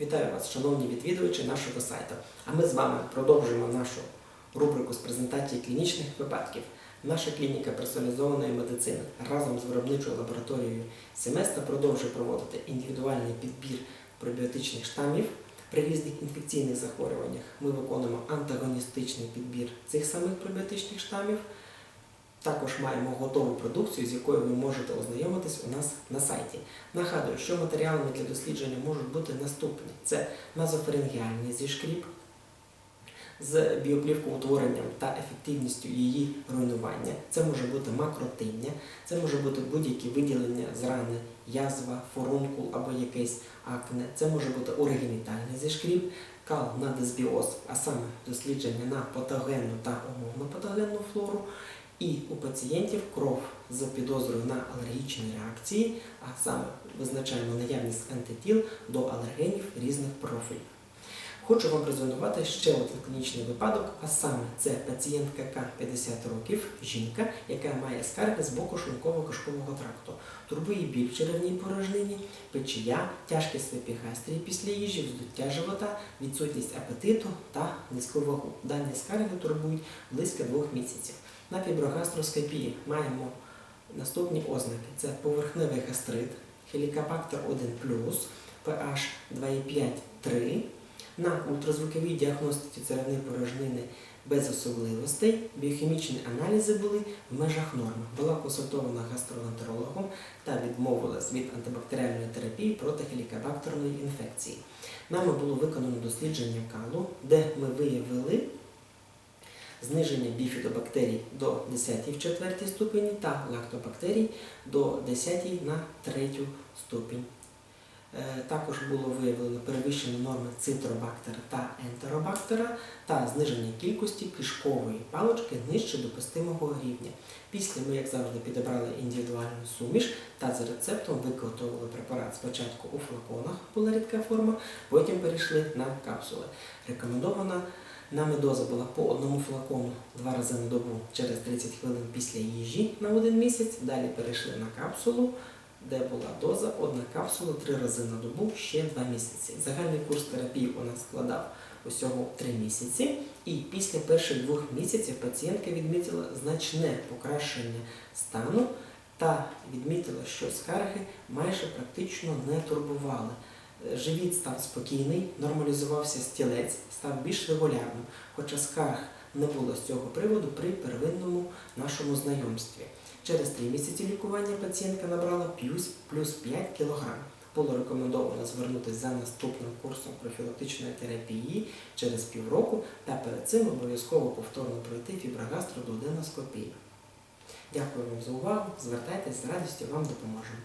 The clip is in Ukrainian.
Вітаю вас, шановні відвідувачі нашого сайту. А ми з вами продовжуємо нашу рубрику з презентації клінічних випадків. Наша клініка персоналізованої медицини разом з виробничою лабораторією Семеста продовжує проводити індивідуальний підбір пробіотичних штамів. При різних інфекційних захворюваннях ми виконуємо антагоністичний підбір цих самих пробіотичних штамів. Також маємо готову продукцію, з якою ви можете ознайомитись у нас на сайті. Нагадую, що матеріалами для дослідження можуть бути наступні: це назофарингіальний зішкріп з біоплівкоутворенням та ефективністю її руйнування. Це може бути макротиння, це може бути будь-які виділення з рани, язва, фурункул або якесь акне. Це може бути урогенітальний зішкріп, кал на дисбіоз, а саме дослідження на патогенну та умовно патогенну флору. І у пацієнтів кров з підозрою на алергічні реакції, а саме визначаємо наявність антитіл до алергенів різних профілів. Хочу вам презентувати ще один клінічний випадок, а саме це пацієнтка К 50 років, жінка, яка має скарги з боку шлунково-кишкового тракту, турбує біль в черевній порожнині, печія, тяжкість в епігастрії після їжі, вздуття живота, відсутність апетиту та низьку вагу. Дані скарги турбують близько двох місяців. На фіброгастроскопії маємо наступні ознаки: це поверхневий гастрит, хелікобактер 1 pH 2,5-3. На ультразвуковій діагностиці церевної порожнини без особливостей біохімічні аналізи були в межах норми. Була консультована гастроентерологом та відмовилась від антибактеріальної терапії проти хелікобактерної інфекції. Нами було виконано дослідження калу, де ми зниження біфідобактерій до 10 в 4 ступені та лактобактерій до 10 на 3 ступінь. Е, Також було виявлено перевищені норми цитробактера та ентеробактера та зниження кількості кишкової палочки нижче допустимого рівня. Після ми, як завжди, підібрали індивідуальну суміш та за рецептом виготовили препарат спочатку у флаконах, була рідка форма, потім перейшли на капсули. Рекомендована нами доза була по одному флакону два рази на добу через 30 хвилин після їжі на один місяць. Далі перейшли на капсулу де була доза одна капсула три рази на добу ще два місяці. Загальний курс терапії у нас складав усього три місяці, і після перших двох місяців пацієнтка відмітила значне покращення стану та відмітила, що скарги майже практично не турбували. Живіт став спокійний, нормалізувався стілець, став більш регулярним, хоча скарг не було з цього приводу при первинному нашому знайомстві. Через три місяці лікування пацієнтка набрала плюс, плюс 5 кг. Було рекомендовано звернутися за наступним курсом профілактичної терапії через півроку та перед цим обов'язково повторно пройти фіброгастродуоденоскопію. Дякую вам за увагу. Звертайтесь з радістю вам допоможемо.